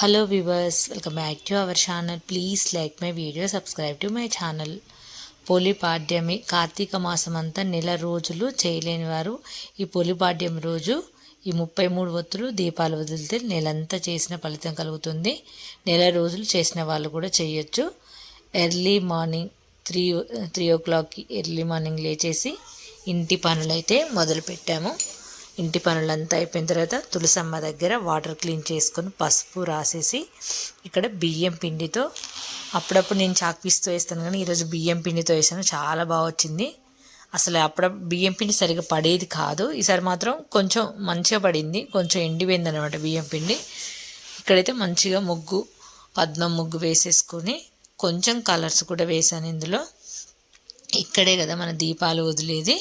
Hello viewers welcome back to our channel please like my video subscribe to my channel Polipadyami Kartika మాసం అంతా నెల రోజులు చేయలేని వారు ఈ పొలిపాడ్యం రోజు ఈ ముప్పై మూడు ఒత్తులు దీపాలు వదిలితే నెలంతా చేసిన ఫలితం కలుగుతుంది. నెల రోజులు చేసిన వాళ్ళు కూడా చేయొచ్చు. ఎర్లీ మార్నింగ్ త్రీ త్రీ ఓ క్లాక్కి ఎర్లీ మార్నింగ్ లేచేసి ఇంటి పనులైతే మొదలుపెట్టాము. ఇంటి పనులంతా అయిపోయిన తర్వాత తులసమ్మ దగ్గర వాటర్ క్లీన్ చేసుకొని పసుపు రాసేసి ఇక్కడ బియ్యం పిండితో అప్పుడప్పుడు నేను చాక్పీస్తో వేస్తాను కానీ ఈరోజు బియ్యం పిండితో వేసాను. చాలా బాగా వచ్చింది. అసలు అప్పుడప్పుడు బియ్యం పిండి సరిగ్గా పడేది కాదు. ఈసారి మాత్రం కొంచెం మంచిగా పడింది. కొంచెం ఎండిపోయింది అనమాట బియ్యం పిండి. ఇక్కడైతే మంచిగా ముగ్గు పద్మం ముగ్గు వేసేసుకొని కొంచెం కలర్స్ కూడా వేసాను ఇందులో. ఇక్కడే కదా మన దీపాలు వదిలేది.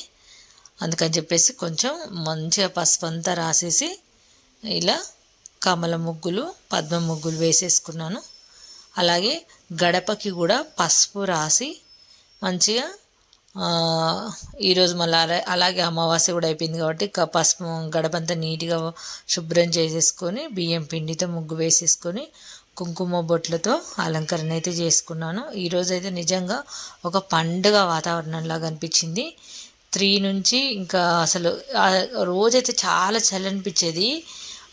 అందుకని చెప్పేసి కొంచెం మంచిగా పసుపు అంతా రాసేసి ఇలా కమల ముగ్గులు పద్మ ముగ్గులు వేసేసుకున్నాను. అలాగే గడపకి కూడా పసుపు రాసి మంచిగా ఈరోజు మళ్ళీ అలాగే అమావాస్య కూడా అయిపోయింది కాబట్టి పసుపు గడపంతా నీట్గా శుభ్రం చేసేసుకొని బియ్యం పిండితో ముగ్గు వేసేసుకొని కుంకుమ బొట్లతో అలంకరణ అయితే చేసుకున్నాను. ఈరోజు అయితే నిజంగా ఒక పండుగ వాతావరణంలాగా అనిపించింది. త్రీ నుంచి ఇంకా అసలు రోజైతే చాలా చలి అనిపించేది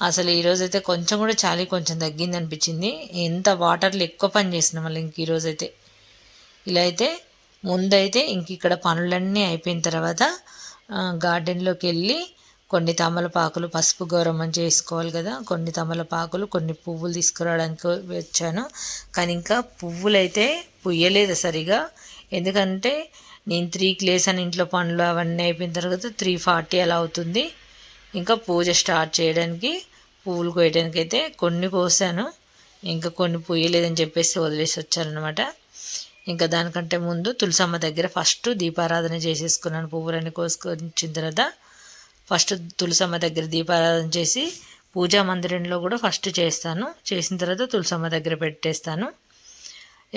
అసలు ఈరోజైతే కొంచెం కూడా చలి కొంచెం తగ్గింది అనిపించింది ఎంత వాటర్లు ఎక్కువ పని చేసిన మళ్ళీ ఇంక ఈరోజైతే ఇలా అయితే ముందైతే ఇంక ఇక్కడ పనులన్నీ అయిపోయిన తర్వాత గార్డెన్లోకి వెళ్ళి కొన్ని తమలపాకులు పసుపు గౌరవం చేసుకోవాలి కదా. కొన్ని తమలపాకులు కొన్ని పువ్వులు తీసుకురావడానికి వచ్చాను. కానీ ఇంకా పువ్వులు అయితే పుయ్యలేదు సరిగా. ఎందుకంటే నేను త్రీకి లేసాను ఇంట్లో పనులు అవన్నీ అయిపోయిన తర్వాత త్రీ ఫార్టీ అలా అవుతుంది. ఇంకా పూజ స్టార్ట్ చేయడానికి పువ్వులు కోయడానికి అయితే కొన్ని కోసాను. ఇంకా కొన్ని పూయలేదని చెప్పేసి వదిలేసి వచ్చానమాట ఇంకా దానికంటే ముందు తులసమ్మ దగ్గర ఫస్ట్ దీపారాధన చేసేసుకున్నాను. పువ్వులన్నీ కోసుకొచ్చిన తర్వాత ఫస్ట్ తులసమ్మ దగ్గర దీపారాధన చేసి పూజా మందిరంలో కూడా ఫస్ట్ చేస్తాను. చేసిన తర్వాత తులసమ్మ దగ్గర పెట్టేస్తాను.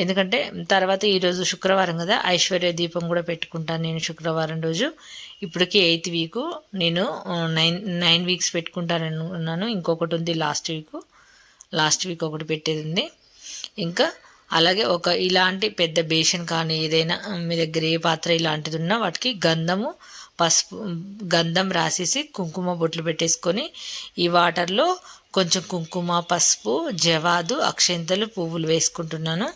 ఎందుకంటే తర్వాత ఈరోజు శుక్రవారం కదా ఐశ్వర్య దీపం కూడా పెట్టుకుంటాను నేను శుక్రవారం రోజు. ఇప్పటికీ ఎయిత్ వీక్. నేను నైన్ నైన్ వీక్స్ పెట్టుకుంటాననుకున్నాను ఇంకొకటి ఉంది లాస్ట్ వీక్. లాస్ట్ వీక్ ఒకటి పెట్టేది ఉంది. ఇంకా అలాగే ఒక ఇలాంటి పెద్ద బేషన్ కానీ ఏదైనా మీ దగ్గర ఏ పాత్ర ఇలాంటిది ఉన్నా వాటికి గంధము పసుపు గంధం రాసేసి కుంకుమ బొట్లు పెట్టేసుకొని ఈ వాటర్లో కొంచెం కుంకుమ పసుపు జవాదు అక్షంతలు పువ్వులు వేసుకుంటున్నాను.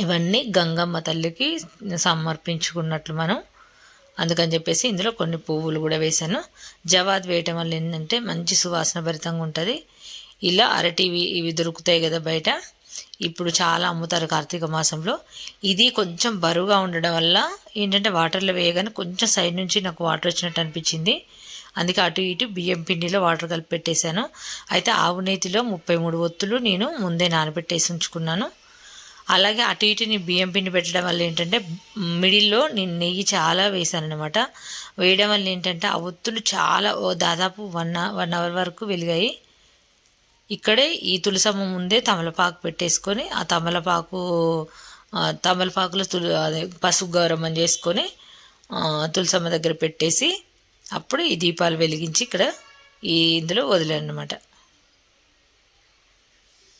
ఇవన్నీ గంగమ్మ తల్లికి సమర్పించుకున్నట్లు మనం అందుకని చెప్పేసి ఇందులో కొన్ని పువ్వులు కూడా వేశాను. జవాద్ వేయటం వల్ల ఏంటంటే మంచి సువాసన భరితంగా ఉంటుంది. ఇలా అరటివి ఇవి దొరుకుతాయి కదా బయట. ఇప్పుడు చాలా అమ్ముతారు కార్తీక మాసంలో. ఇది కొంచెం బరువుగా ఉండడం వల్ల ఏంటంటే వాటర్లో వేయగానే కొంచెం సైడ్ నుంచి నాకు వాటర్ వచ్చినట్టు అనిపించింది. అందుకే అటు ఇటు బియ్యం పిండిలో వాటర్ కలిపి పెట్టేశాను. అయితే ఆవు నేతిలో ముప్పై మూడు ఒత్తులు నేను ముందే నానబెట్టేసి ఉంచుకున్నాను. అలాగే అటు ఇటు నేను బియ్యం పిండి పెట్టడం వల్ల ఏంటంటే మిడిల్లో నేను నెయ్యి చాలా వేసాను అనమాట వేయడం వల్ల ఏంటంటే ఆ ఒత్తులు చాలా దాదాపు వన్ వన్ అవర్ వరకు వెలిగాయి. ఇక్కడే ఈ తులసమ్మ ముందే తమలపాకు పెట్టేసుకొని ఆ తమలపాకు తమలపాకులో తులు అదే పసుపు గౌరవం చేసుకొని తులసమ్మ దగ్గర పెట్టేసి అప్పుడు ఈ దీపాలు వెలిగించి ఇక్కడ ఈ ఇందులో వదిలేను అనమాట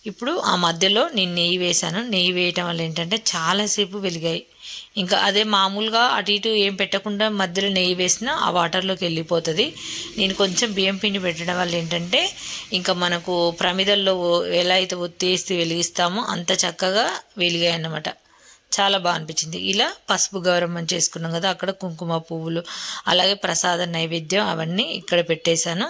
ఇప్పుడు ఆ మధ్యలో నేను నెయ్యి వేశాను. నెయ్యి వేయటం వల్ల ఏంటంటే చాలాసేపు వెలిగాయి. ఇంకా అదే మామూలుగా అటు ఇటు ఏం పెట్టకుండా మధ్యలో నెయ్యి వేసినా ఆ వాటర్లోకి వెళ్ళిపోతుంది. నేను కొంచెం బియ్యం పిండి పెట్టడం వల్ల ఏంటంటే ఇంకా మనకు ప్రమిదల్లో ఎలా అయితే ఒత్తేసి వెలిగిస్తామో అంత చక్కగా వెలిగాయి అన్నమాట చాలా బాగా అనిపించింది. ఇలా పసుపు గౌరవం చేసుకున్నాం కదా అక్కడ కుంకుమ పువ్వులు అలాగే ప్రసాద నైవేద్యం అవన్నీ ఇక్కడ పెట్టేశాను.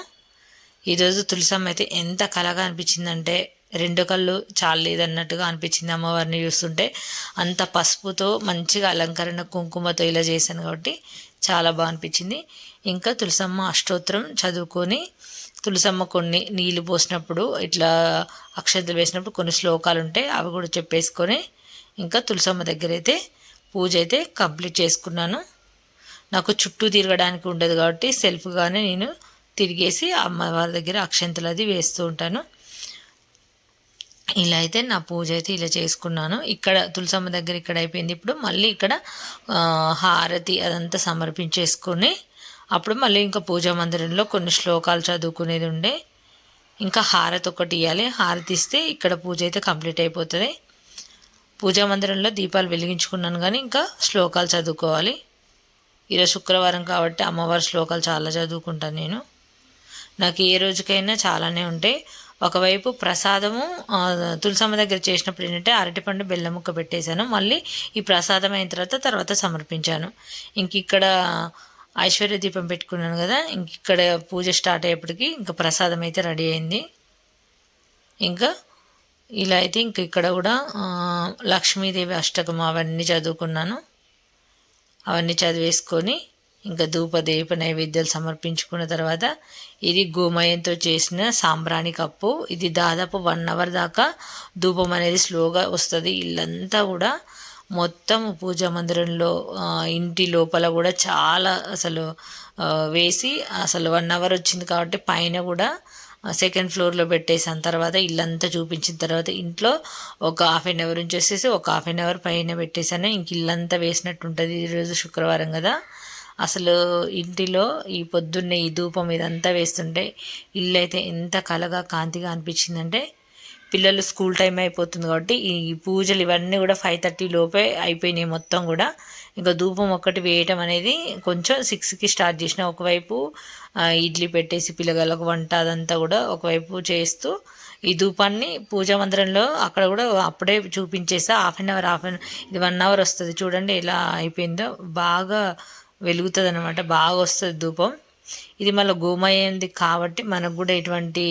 ఈరోజు తులసమ్మ అయితే ఎంత కలగా అనిపించిందంటే రెండు కళ్ళు చాలేదన్నట్టుగా అనిపించింది అమ్మవారిని చూస్తుంటే. అంత పసుపుతో మంచిగా అలంకరణ కుంకుమతో ఇలా చేశాను కాబట్టి చాలా బాగా అనిపించింది. ఇంకా తులసమ్మ అష్టోత్తరం చదువుకొని తులసమ్మ కొన్ని నీళ్ళు పోసినప్పుడు ఇట్లా అక్షంతలు వేసినప్పుడు కొన్ని శ్లోకాలు ఉంటాయి అవి కూడా చెప్పేసుకొని ఇంకా తులసమ్మ దగ్గర అయితే పూజ అయితే కంప్లీట్ చేసుకున్నాను. నాకు చుట్టూ తిరగడానికి ఉండదు కాబట్టి సెల్ఫ్గానే నేను తిరిగేసి అమ్మవారి దగ్గర అక్షంతలు అది వేస్తూ ఉంటాను. ఇలా అయితే నా పూజ అయితే ఇలా చేసుకున్నాను. ఇక్కడ తులసమ్మ దగ్గర ఇక్కడ అయిపోయింది. ఇప్పుడు మళ్ళీ ఇక్కడ హారతి అదంతా సమర్పించేసుకొని అప్పుడు మళ్ళీ ఇంకా పూజా మందిరంలో కొన్ని శ్లోకాలు చదువుకునేది ఉండే. ఇంకా హారతి ఒకటి ఇవ్వాలి హారతి ఇస్తే ఇక్కడ పూజ అయితే కంప్లీట్ అయిపోతుంది. పూజా మందిరంలో దీపాలు వెలిగించుకున్నాను కానీ ఇంకా శ్లోకాలు చదువుకోవాలి. ఈరోజు శుక్రవారం కాబట్టి అమ్మవారి శ్లోకాలు చాలా చదువుకుంటాను నేను. నాకు ఏ రోజుకైనా చాలానే ఉంటాయి ఒకవైపు ప్రసాదము తులసమ్మ దగ్గర చేసినప్పుడు ఏంటంటే అరటిపండు బెల్లం ముక్క పెట్టేశాను. మళ్ళీ ఈ ప్రసాదం అయిన తర్వాత తర్వాత సమర్పించాను. ఇంక ఇక్కడ ఐశ్వర్య దీపం పెట్టుకున్నాను కదా ఇంక ఇక్కడ పూజ స్టార్ట్ అయ్యేప్పటికి ఇంకా ప్రసాదం అయితే రెడీ అయింది. ఇంకా ఇలా అయితే ఇంక ఇక్కడ కూడా లక్ష్మీదేవి అష్టకం అవన్నీ చదువుకున్నాను. అవన్నీ చదివేసుకొని ఇంకా ధూప దీప నైవేద్యాలు సమర్పించుకున్న తర్వాత ఇది గోమయంతో చేసిన సాంబ్రాణి కప్పు. ఇది దాదాపు వన్ అవర్ దాకా ధూపం అనేది స్లోగా వస్తుంది. ఇల్లంతా కూడా మొత్తం పూజా మందిరంలో ఇంటి లోపల కూడా చాలా అసలు వేసి అసలు వన్ అవర్ వచ్చింది కాబట్టి పైన కూడా సెకండ్ ఫ్లోర్లో పెట్టేసాను తర్వాత ఇల్లంతా చూపించిన తర్వాత ఇంట్లో ఒక హాఫ్ అన్ అవర్ ఉంచేసేసి ఒక హాఫ్ అన్ అవర్ పైన పెట్టేశాను. ఇంక ఇల్లంతా వేసినట్టు ఉంటుంది. ఈరోజు శుక్రవారం కదా. అసలు ఇంటిలో ఈ పొద్దున్నే ఈ ధూపం ఇదంతా వేస్తుంటే ఇల్లు అయితే ఎంత కలగా కాంతిగా అనిపించిందంటే పిల్లలు స్కూల్ టైం అయిపోతుంది కాబట్టి ఈ పూజలు ఇవన్నీ కూడా ఫైవ్ థర్టీ లోపే అయిపోయినాయి మొత్తం కూడా. ఇంకా ధూపం ఒక్కటి వేయటం అనేది కొంచెం సిక్స్కి స్టార్ట్ చేసిన ఒకవైపు ఇడ్లీ పెట్టేసి పిల్లగాళ్ళకు వంట అదంతా కూడా ఒకవైపు చేస్తూ ఈ ధూపాన్ని పూజా మందిరంలో అక్కడ కూడా అప్పుడే చూపించేసా. Half an hour half an ఇది వన్ అవర్ వస్తుంది. చూడండి ఎలా అయిపోయిందో. బాగా వెలుగుతుంది అనమాట బాగా వస్తుంది ధూపం. ఇది మళ్ళీ గోమయంది కాబట్టి మనకు కూడా ఎటువంటి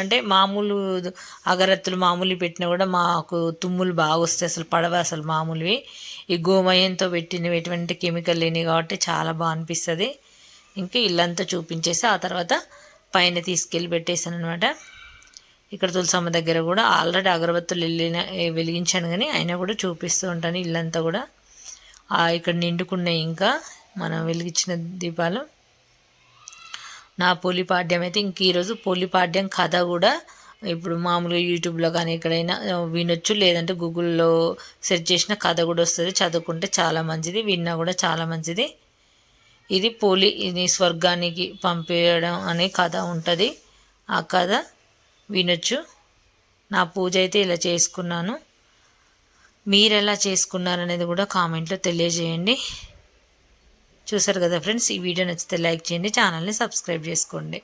అంటే మామూలు అగరత్తులు మామూలు పెట్టినా కూడా మాకు తుమ్ములు బాగా వస్తాయి అసలు పడవ అసలు మామూలువి. ఈ గోమయంతో పెట్టినవి ఎటువంటి కెమికల్ లేని కాబట్టి చాలా బాగా అనిపిస్తుంది. ఇంకా ఇల్లంతా చూపించేసి ఆ తర్వాత పైన తీసుకెళ్ళి పెట్టేశాను అనమాట ఇక్కడ తులసమ్మ దగ్గర కూడా ఆల్రెడీ అగరబత్తులు వెళ్ళిన వెలిగించాను కానీ అయినా కూడా చూపిస్తూ ఉంటాను ఇల్లంతా కూడా. ఇక్కడ నిండుకున్నాయి ఇంకా. మనం వెలిగించిన దీపాలు. నా పోలిపాడ్యం అయితే ఇంక ఈరోజు పోలిపాడ్యం కథ కూడా ఇప్పుడు మామూలుగా యూట్యూబ్లో కానీ ఎక్కడైనా వినొచ్చు. లేదంటే గూగుల్లో సెర్చ్ చేసిన కథ కూడా వస్తుంది. చదువుకుంటే చాలా మంచిది. విన్నా కూడా చాలా మంచిది. ఇది పోలి ఇది స్వర్గానికి పంపేయడం అనే కథ ఉంటుంది. ఆ కథ వినొచ్చు. నా పూజ అయితే ఇలా చేసుకున్నాను. మీరు ఎలా చేసుకున్నారనేది కూడా కామెంట్లో తెలియజేయండి. చూసారు కదా ఫ్రెండ్స్ ఈ వీడియో నచ్చితే లైక్ చేయండి ఛానల్ని సబ్స్క్రైబ్ చేసుకోండి.